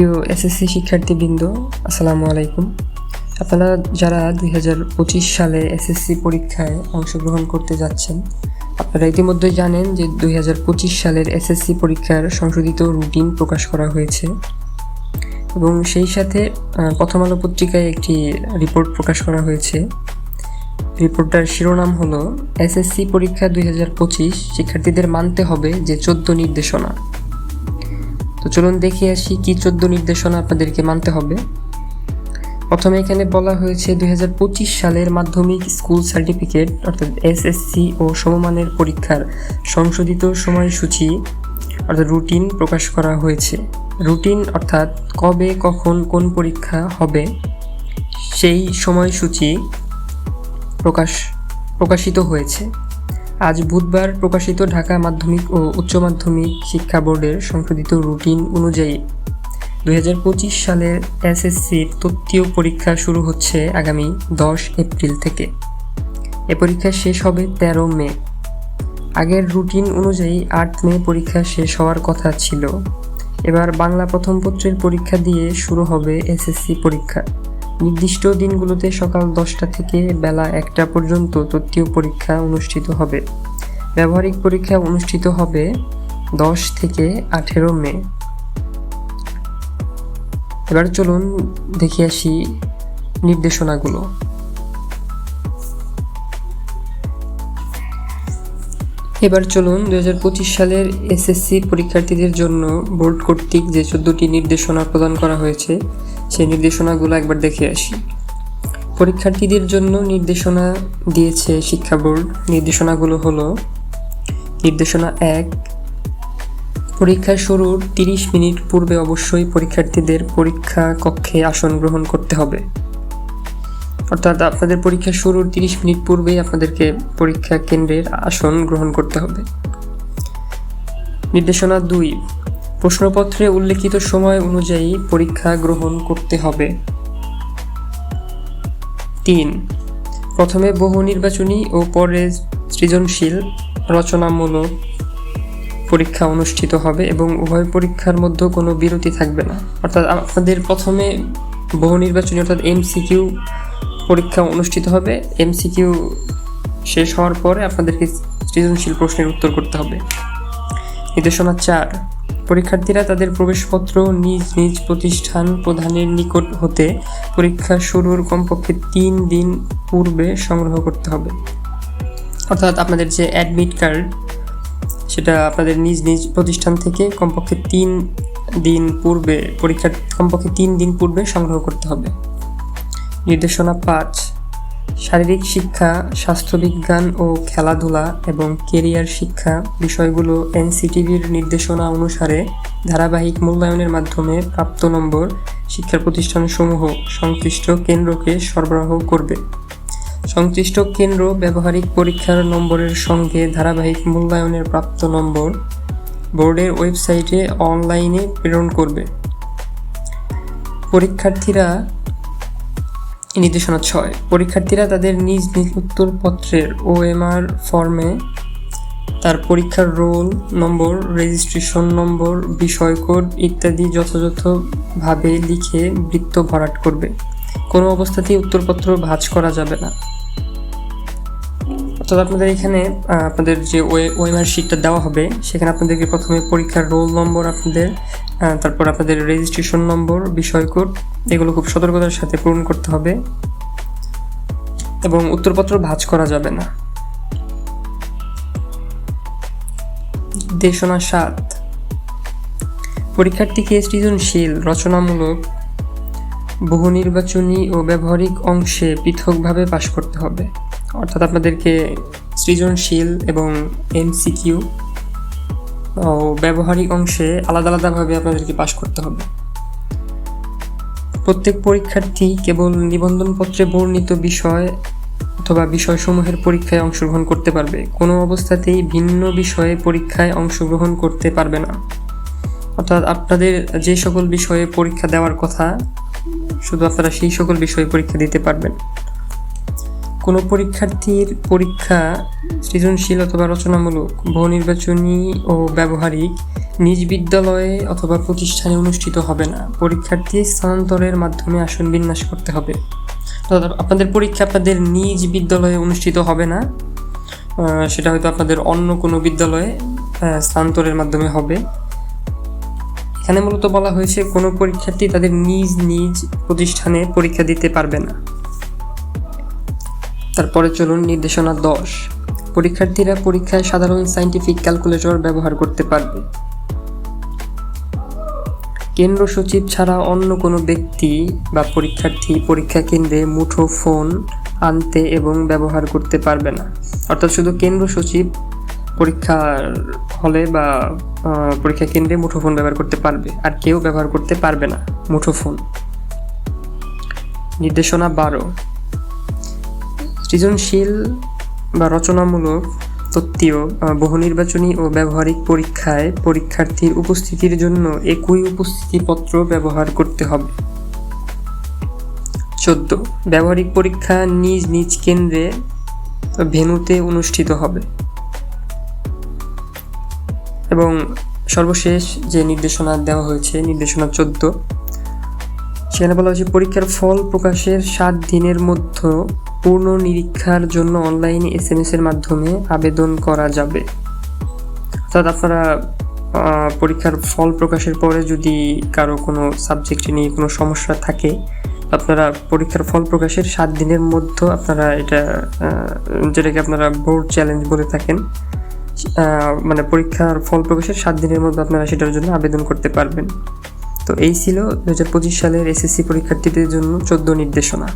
প্রিয় এসএসসি শিক্ষার্থীবৃন্দ, আসসালামু আলাইকুম। আপনারা যারা দুই হাজার পঁচিশ সালে এসএসসি পরীক্ষায় অংশগ্রহণ করতে যাচ্ছেন, আপনারা ইতিমধ্যে জানেন যে দুই হাজার পঁচিশ সালের এসএসসি পরীক্ষার সংশোধিত রুটিন প্রকাশ করা হয়েছে এবং সেই সাথে প্রথম আলো পত্রিকায় একটি রিপোর্ট প্রকাশ করা হয়েছে। রিপোর্টটার শিরোনাম হলো, এসএসসি পরীক্ষা দুই হাজার পঁচিশ, শিক্ষার্থীদের মানতে হবে যে চোদ্দ নির্দেশনা। তো চলুন দেখে আসি কি চোদ্দ নির্দেশনা আপনাদেরকে মানতে হবে। প্রথমে এখানে বলা হয়েছে দুই হাজার পঁচিশ সালের মাধ্যমিক স্কুল সার্টিফিকেট, অর্থাৎ এসএসসি ও সমমানের পরীক্ষার সংশোধিত সময়সূচি, অর্থাৎ রুটিন প্রকাশ করা হয়েছে। রুটিন অর্থাৎ কবে, কখন, কোন পরীক্ষা হবে, সেই সময়সূচি প্রকাশ, প্রকাশিত হয়েছে। আজ বুধবার প্রকাশিত ঢাকা মাধ্যমিক ও উচ্চ মাধ্যমিক শিক্ষা বোর্ডের সংশোধিত রুটিন অনুযায়ী দু হাজার পঁচিশ সালের এসএসসির তত্ত্বীয় পরীক্ষা শুরু হচ্ছে আগামী দশ এপ্রিল থেকে। এ পরীক্ষা শেষ হবে তেরো মে। আগের রুটিন অনুযায়ী আট মে পরীক্ষা শেষ হওয়ার কথা ছিল। এবার বাংলা প্রথম পত্রের পরীক্ষা দিয়ে শুরু হবে এসএসসি পরীক্ষা। নির্দিষ্ট দিনগুলোতে সকাল দশটা থেকে বেলা একটা পর্যন্ত তত্ত্বীয় পরীক্ষা অনুষ্ঠিত হবে। ব্যবহারিক পরীক্ষা অনুষ্ঠিত হবে দশ থেকে আঠেরো মে। এবার চলুন দেখে আসি নির্দেশনাগুলো। এবার চলুন দু সালের এসএসসি পরীক্ষার্থীদের জন্য বোর্ড কর্তৃক যে চোদ্দটি নির্দেশনা প্রদান করা হয়েছে সেই নির্দেশনাগুলো একবার দেখে আসি। পরীক্ষার্থীদের জন্য নির্দেশনা দিয়েছে শিক্ষা বোর্ড। নির্দেশনাগুলো হলো, নির্দেশনা এক, পরীক্ষা শুরুর তিরিশ মিনিট পূর্বে অবশ্যই পরীক্ষার্থীদের পরীক্ষা কক্ষে আসন গ্রহণ করতে হবে। অর্থাৎ আপনাদের পরীক্ষা শুরুর তিরিশ মিনিট পূর্বেই আপনাদেরকে পরীক্ষা কেন্দ্রের আসন গ্রহণ করতে হবে। নির্দেশনা দুই প্রশ্নপত্রে উল্লেখিত সময় অনুযায়ী পরীক্ষা গ্রহণ করতে হবে। তিন, প্রথমে বহু নির্বাচনী ও পরে সৃজনশীল রচনামূলক পরীক্ষা অনুষ্ঠিত হবে এবং উভয় পরীক্ষার মধ্যে কোনো বিরতি থাকবে না। অর্থাৎ আপনাদের প্রথমে বহু নির্বাচনী অর্থাৎ এমসিকিউ পরীক্ষা অনুষ্ঠিত হবে। এমসিকিউ শেষ হওয়ার পরে আপনাদেরকে সৃজনশীল প্রশ্নের উত্তর করতে হবে। নির্দেশনা চার পরীক্ষার্থীরা তাদের প্রবেশপত্র নিজ নিজ প্রতিষ্ঠান প্রধানের নিকট হতে পরীক্ষা শুরুর কমপক্ষে তিন দিন পূর্বে সংগ্রহ করতে হবে। অর্থাৎ আপনাদের যে অ্যাডমিট কার্ড সেটা আপনাদের নিজ নিজ প্রতিষ্ঠান থেকে কমপক্ষে তিন দিন পূর্বে পরীক্ষার কমপক্ষে তিন দিন পূর্বে সংগ্রহ করতে হবে। নির্দেশনা পাঁচ শারীরিক শিক্ষা, স্বাস্থ্যবিজ্ঞান ও খেলাধুলা এবং কেরিয়ার শিক্ষা বিষয়গুলো এনসিটিভির নির্দেশনা অনুসারে ধারাবাহিক মূল্যায়নের মাধ্যমে প্রাপ্ত নম্বর শিক্ষা প্রতিষ্ঠানসমূহ সংশ্লিষ্ট কেন্দ্রকে সরবরাহ করবে। সংশ্লিষ্ট কেন্দ্র ব্যবহারিক পরীক্ষার নম্বরের সঙ্গে ধারাবাহিক মূল্যায়নের প্রাপ্ত নম্বর বোর্ডের ওয়েবসাইটে অনলাইনে প্রেরণ করবে। পরীক্ষার্থীরা নির্দেশনা ছয়। পরীক্ষার্থীরা তাদের নিজ নিজ উত্তরপত্রের ওএমআর ফর্মে তার পরীক্ষার রোল নম্বর রেজিস্ট্রেশন নম্বর, বিষয় কোড ইত্যাদি যথাযথভাবে লিখে বৃত্ত ভরাট করবে। কোনো অবস্থাতেই উত্তরপত্র ভাজ করা যাবে না। অর্থাৎ আপনাদের এখানে আপনাদের যে ওয়েমার শিটটা দেওয়া হবে, সেখানে আপনাদেরকে প্রথমে পরীক্ষার রোল নম্বর আপনাদের তারপর আপনাদের রেজিস্ট্রেশন নম্বর, বিষয় কোড এগুলো খুব সতর্কতার সাথে পূরণ করতে হবে। এবং উত্তরপত্র ভাঁজ করা যাবে না। দেশনা সাত। পরীক্ষার্থীকে সৃজনশীল, রচনামূলক, বহু নির্বাচনী ও ব্যবহারিক অংশে পৃথকভাবে পাশ করতে হবে। অর্থাৎ আপনাদেরকে সৃজনশীল এবং এমসিকিউ ও ব্যবহারিক অংশে আলাদা আলাদাভাবে আপনাদেরকে পাশ করতে হবে। প্রত্যেক পরীক্ষার্থী কেবল নিবন্ধনপত্রে বর্ণিত বিষয় অথবা বিষয়সমূহের পরীক্ষায় অংশগ্রহণ করতে পারবে। কোনো অবস্থাতেই ভিন্ন বিষয়ে পরীক্ষায় অংশগ্রহণ করতে পারবে না। অর্থাৎ আপনাদের যে সকল বিষয়ে পরীক্ষা দেওয়ার কথা, শুধু আপনারা সেই সকল বিষয়ে পরীক্ষা দিতে পারবেন। কোনো পরীক্ষার্থীর পরীক্ষা সৃজনশীল অথবা রচনামূলক বহু নির্বাচনী ও ব্যবহারিক, নিজ বিদ্যালয়ে অথবা প্রতিষ্ঠানে অনুষ্ঠিত হবে না। পরীক্ষার্থী স্থানান্তরের মাধ্যমে আসন বিন্যাস করতে হবে। আপনাদের পরীক্ষা আপনাদের নিজ বিদ্যালয়ে অনুষ্ঠিত হবে না। সেটা হয়তো আপনাদের অন্য কোনো বিদ্যালয়ে স্থানান্তরের মাধ্যমে হবে। এখানে মূলত বলা হয়েছে, কোনো পরীক্ষার্থী তাদের নিজ নিজ প্রতিষ্ঠানে পরীক্ষা দিতে পারবে না। তারপরে চলুন নির্দেশনা দশ। পরীক্ষার্থীরা পরীক্ষায় সাধারণ সাইন্টিফিক ক্যালকুলেটর ব্যবহার করতে পারবে। কেন্দ্র সচিব ছাড়া অন্য কোনো ব্যক্তি বা পরীক্ষার্থী পরীক্ষা কেন্দ্রে মুঠো ফোন আনতে এবং ব্যবহার করতে পারবে না। অর্থাৎ শুধু কেন্দ্র সচিব পরীক্ষার হলে বা পরীক্ষা কেন্দ্রে মুঠোফোন ব্যবহার করতে পারবে, আর কেউ ব্যবহার করতে পারবে না, মুঠোফোন। নির্দেশনা বারো। সৃজনশীল বা রচনামূলক তত্ত্বীয় আহ, বহু নির্বাচনী ও ব্যবহারিক পরীক্ষায় পরীক্ষার্থীর উপস্থিতির জন্য একই উপস্থিতিপত্র ব্যবহার করতে হবে। চোদ্দ ব্যবহারিক পরীক্ষা নিজ নিজ কেন্দ্রে ভেন্যুতে অনুষ্ঠিত হবে। এবং সর্বশেষ যে নির্দেশনা দেওয়া হয়েছে নির্দেশনা চোদ্দ সেখানে বলা হয়েছে পরীক্ষার ফল প্রকাশের সাত দিনের মধ্যে পূর্ণ নিরীক্ষার জন্য অনলাইন এস এম এর মাধ্যমে আবেদন করা যাবে। অর্থাৎ আপনারা পরীক্ষার ফল প্রকাশের পরে যদি কারও কোনো সাবজেক্টে নিয়ে কোনো সমস্যা থাকে, আপনারা পরীক্ষার ফল প্রকাশের সাত দিনের মধ্যে আপনারা এটা যেটাকে আপনারা বোর্ড চ্যালেঞ্জ বলে থাকেন মানে পরীক্ষার ফল প্রকাশের সাত দিনের মধ্যে আপনারা সেটার জন্য আবেদন করতে পারবেন। তো এই ছিল দু হাজার পঁচিশ সালের এসএসসি পরীক্ষার্থীদের জন্য চোদ্দ নির্দেশনা।